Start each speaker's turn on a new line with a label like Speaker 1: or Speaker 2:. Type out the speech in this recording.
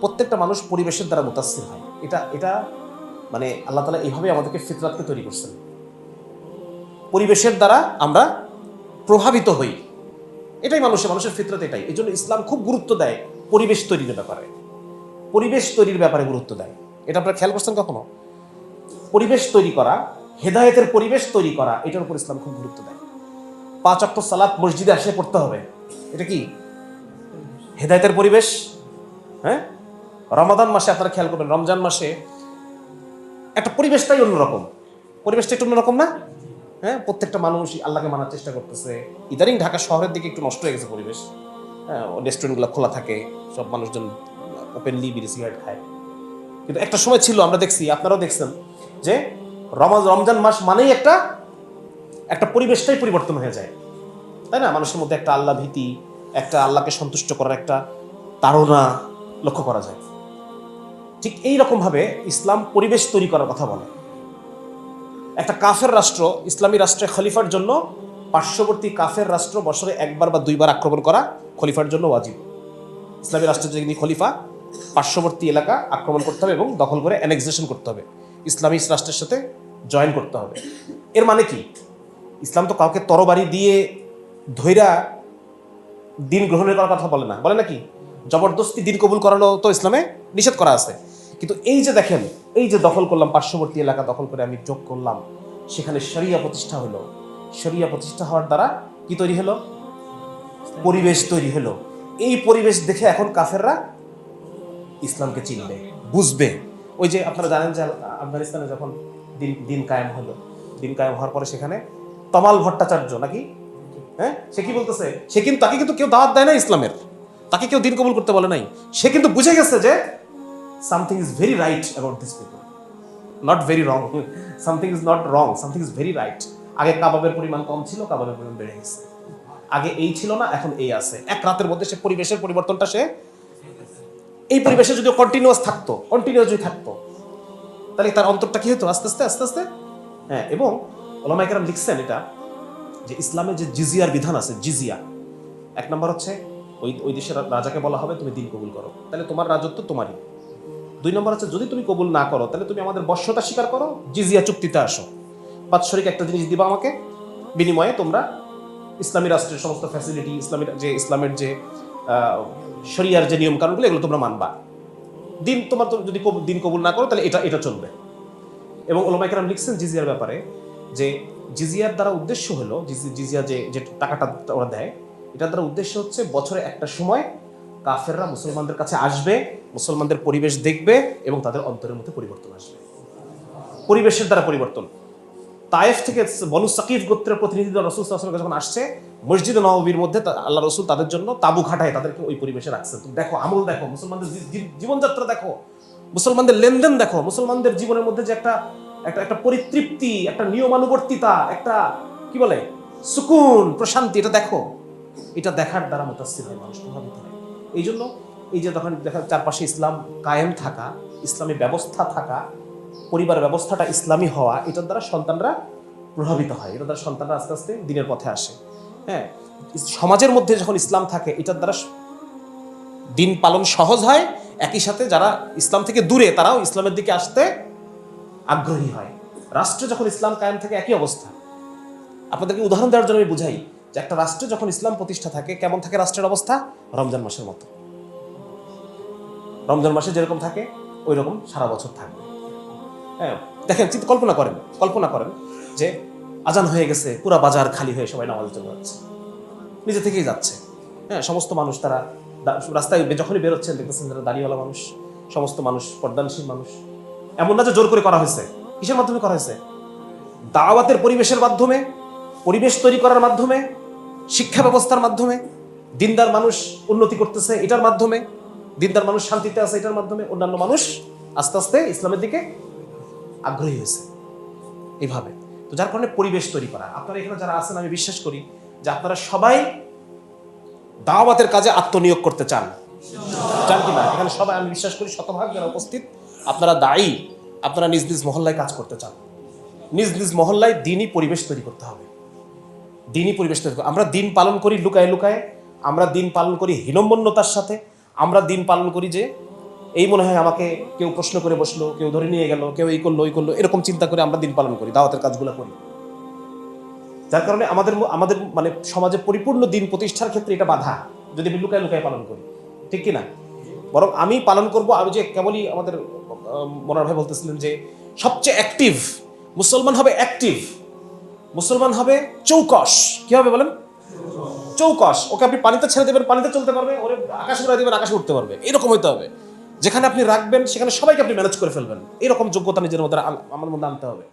Speaker 1: প্রত্যেকটা মানুষ পরিবেশের দ্বারা মুতাসির হয়। এটা এটা মানে আল্লাহ তালা এইভাবে আমাদেরকে ফিতরাতকে তৈরি করছেন। পরিবেশের দ্বারা আমরা প্রভাবিত হই। এটাই মানুষের মানুষের ফিতরত এটাই। এই জন্য ইসলাম খুব গুরুত্ব দেয় পরিবেশ তৈরির ব্যাপারে। পরিবেশ তৈরির ব্যাপারে গুরুত্ব দেয়। এটা আপনারা খেয়াল করছেন কখনো? পরিবেশ তৈরি করা, হেদায়েতের পরিবেশ তৈরি করা, এটার উপর ইসলাম খুব গুরুত্ব দেয়। পাঁচ অক্ট সালাত মসজিদে আসে পড়তে হবে। এটা কি? হেদায়েতের পরিবেশ? হ্যাঁ? রমাদান মাসে আপনারা খেয়াল করবেন, রমজান মাসে একটা পরিবেশটাই অন্যরকম। পরিবেশটা একটু অন্যরকম না? হ্যাঁ প্রত্যেকটা মানুষ আল্লাহকে মানার চেষ্টা করতেছে। ইদানিং ঢাকা শহরের দিকে একটু নষ্ট হয়ে গেছে পরিবেশ। হ্যাঁ রেস্টুরেন্টগুলো খোলা থাকে, সব মানুষজন ওপেনলি বিড়ি সিগারেট খায়। কিন্তু একটা সময় ছিল, আমরা দেখছি, আপনারাও দেখছেন, যে রমাজ রমজান মাস মানেই একটা একটা পরিবেশটাই পরিবর্তন হয়ে যায়। তাই না? মানুষের মধ্যে একটা আল্লাহ ভীতি, একটা আল্লাহকে সন্তুষ্ট করার একটা তাড়না লক্ষ্য করা যায়। ঠিক এই রকমভাবে ইসলাম পরিবেশ তৈরি করার কথা বলে। একটা কাফের রাষ্ট্র, ইসলামী রাষ্ট্রে খলিফার জন্য পার্শ্ববর্তী কাফের রাষ্ট্র বছরে একবার বা দুইবার আক্রমণ করা খলিফার জন্য ওয়াজিব। ইসলামী রাষ্ট্রের যিনি খলিফা, পার্শ্ববর্তী এলাকা আক্রমণ করতে হবে এবং দখল করে অ্যানেক্সেশন করতে হবে। ইসলামী রাষ্ট্রের সাথে জয়েন করতে হবে। এর মানে কি? ইসলাম তো কাউকে তরবারি দিয়ে ধৈরা দিন গ্রহণের করার কথা বলে না। বলে নাকি জবরদস্তি দিন কবুল করানো তো ইসলামে নিষেধ করা আছে। কিন্তু এই যে দেখেন, এই যে দখল করলাম, পার্শ্ববর্তী এলাকা দখল করে আমি যোগ করলাম, সেখানে শরিয়া প্রতিষ্ঠা হলো। শরিয়া প্রতিষ্ঠা হওয়ার দ্বারা কি তৈরি হলো? পরিবেশ তৈরি হলো। এই পরিবেশ দেখে এখন কাফেররা ইসলামকে চিনবে, বুঝবে। ওই যে আপনারা জানেন যে আফগানিস্তানে যখন দিন দিন কায়েম হলো, দিন কায়েম হওয়ার পরে সেখানে তমাল ভট্টাচার্য নাকি? হ্যাঁ? সে কি বলতেছে? সে কিন্তু, তাকে কিন্তু কেউ দাওয়াত দেয় না ইসলামের। তাকে কেউ দিন কবুল করতে বলে নাই। সে কিন্তু বুঝে গেছে যে something is very right about this people not very wrong something is not wrong something is very right আগে কাবাবের পরিমাণ কম ছিল, কাবাবের পরিমাণ বেড়ে গেছে। আগে এই ছিল না, এখন এই আছে। এক রাতের মধ্যে সে পরিবেশের পরিবর্তনটা সে এই পরিবেশে যদি কন্টিনিউয়াস থাকতো কন্টিনিউয়াস যদি থাকতো, তাহলে তার অন্তরটা কি হতো? আস্তে আস্তে আস্তে আস্তে? হ্যাঁ এবং ওলামাইকারাম লিখছেন এটা যে ইসলামের যে জিজিয়ার বিধান আছে, জিজিয়া, এক নম্বর হচ্ছে ওই ওই দেশের রাজাকে বলা হবে, তুমি দিন কবুল করো। তাহলে তোমার রাজত্ব তোমারই। দুই নম্বর হচ্ছে, যদি তুমি কবুল না করো, তাহলে তুমি আমাদের বর্ষতা স্বীকার করো, জিজিয়া চুক্তিতে আসো। বাৎসরিক একটা জিনিস দিবা আমাকে, বিনিময়ে তোমরা ইসলামী রাষ্ট্রের সমস্ত ফ্যাসিলিটি ইসলামের যে ইসলামের যে শরিয়ার যে নিয়ম কানুনগুলো এগুলো তোমরা মানবা। দিন তোমার তো যদি দিন কবুল না করো, তাহলে এটা এটা চলবে। এবং ওলামাইকারাম লিখছেন জিজিয়ার ব্যাপারে যে, জিজিয়ার দ্বারা উদ্দেশ্য হলো জিজিয়া যে যে টাকাটা ওরা দেয় এটার দ্বারা উদ্দেশ্য হচ্ছে বছরে একটা সময় কাফেররা মুসলমানদের কাছে আসবে, মুসলমানদের পরিবেশ দেখবে এবং তাদের অন্তরের মধ্যে পরিবর্তন আসবে। পরিবেশের দ্বারা পরিবর্তন। তায়েফ থেকে বনু সাকিফ গোত্রের প্রতিনিধি রসুল সাল্লাল্লাহু যখন আসছে, মসজিদ নববীর মধ্যে আল্লাহ রসুল তাদের জন্য তাবু খাটায় তাদেরকে ওই পরিবেশে রাখছে। দেখো, আমল দেখো, মুসলমানদের জীবনযাত্রা দেখো, মুসলমানদের লেনদেন দেখো, মুসলমানদের জীবনের মধ্যে যে একটা একটা একটা পরিতৃপ্তি, একটা নিয়মানুবর্তিতা, একটা কি বলে? সুকুন, প্রশান্তি, এটা দেখো। এটা দেখার দ্বারা মুতাসির হয় মানুষ, প্রভাবিত হয়। এই জন্য এই যে তখন দেখা চারপাশে ইসলাম কায়েম থাকা, ইসলামী ব্যবস্থা থাকা, পরিবার ব্যবস্থাটা ইসলামী হওয়া, এটার দ্বারা সন্তানরা প্রভাবিত হয়। এটার দ্বারা সন্তানরা আস্তে আস্তে দিনের পথে আসে। হ্যাঁ সমাজের মধ্যে যখন ইসলাম থাকে, এটার দ্বারা দিন পালন সহজ হয়। একই সাথে যারা ইসলাম থেকে দূরে, তারাও ইসলামের দিকে আসতে আগ্রহী হয়। রাষ্ট্রে যখন ইসলাম কায়েম থাকে, একই অবস্থা। আপনাদেরকে উদাহরণ দেওয়ার জন্য আমি বুঝাই। যে একটা রাষ্ট্রে যখন ইসলাম প্রতিষ্ঠা থাকে, কেমন থাকে রাষ্ট্রের অবস্থা? রমজান মাসের মতো। রমজান মাসে যেরকম থাকে ওই রকম সারা বছর থাকবে। হ্যাঁ দেখেন, চিন্তা কল্পনা করেন কল্পনা করেন যে আজান হয়ে গেছে, পুরা বাজার খালি হয়ে সবাই নামাজের জন্য যাচ্ছে। নিজে থেকেই যাচ্ছে। হ্যাঁ সমস্ত মানুষ তারা রাস্তায় যখনই বেরোচ্ছেন, দেখতেছেন যারা দাড়িওয়ালা মানুষ, সমস্ত মানুষ পর্দানশীল মানুষ। এমন না যে জোর করে করা হয়েছে। কিসের মাধ্যমে করা হয়েছে? দাওয়াতের পরিবেশের মাধ্যমে, পরিবেশ তৈরি করার মাধ্যমে শিক্ষা ব্যবস্থার মাধ্যমে দিনদার মানুষ উন্নতি করতেছে এটার মাধ্যমে, দিনদার মানুষ শান্তিতে আছে এটার মাধ্যমে, অন্যান্য মানুষ আস্তে আস্তে ইসলামের দিকে আগ্রহী হয়েছে। এভাবে। তো যার কারণে পরিবেশ তৈরি করা। আপনারা এখানে যারা আছেন, আমি বিশ্বাস করি যে আপনারা সবাই দাওয়াতের কাজে আত্মনিয়োগ করতে চান। চান কি না? এখানে সবাই, আমি বিশ্বাস করি, শতভাগ যারা উপস্থিত, আপনারা দায়ী, আপনারা নিজ নিজ মহল্লায় কাজ করতে চান। নিজ নিজ মহল্লায় দিনই পরিবেশ তৈরি করতে হবে। দিনই পরিবেশ তৈরি আমরা দিন পালন করি লুকায় লুকায় আমরা দিন পালন করি হিনম্বন্যতার সাথে আমরা দিন পালন করি যে এই মনে হয় আমাকে কেউ প্রশ্ন করে বসল কেউ ধরে নিয়ে গেল কেউ এই করল ওই করল এরকম চিন্তা করে আমরা দিন পালন করি দাওয়াতের কাজগুলো করি। যার কারণে আমাদের আমাদের মানে সমাজে পরিপূর্ণ দিন প্রতিষ্ঠার ক্ষেত্রে এটা বাধা যদি আমি লুকায় লুকায় পালন করি। ঠিক কি না বরং আমি পালন করব আমি যে কেবলই আমাদের আহ, মনোহর ভাই বলতেছিলেন যে সবচেয়ে অ্যাক্টিভ মুসলমান হবে অ্যাক্টিভ মুসলমান হবে চৌকস কি হবে বলেন? চৌকস ওকে আপনি পানিতে ছেড়ে দেবেন, পানিতে চলতে পারবে, ওরে আকাশে উড়াই দেবেন, আকাশে উঠতে পারবে। এরকম হইতে হবে। যেখানে আপনি রাখবেন, সেখানে সবাইকে আপনি ম্যানেজ করে ফেলবেন। এরকম যোগ্যতা নিজের মধ্যে আমার মধ্যে আনতে হবে।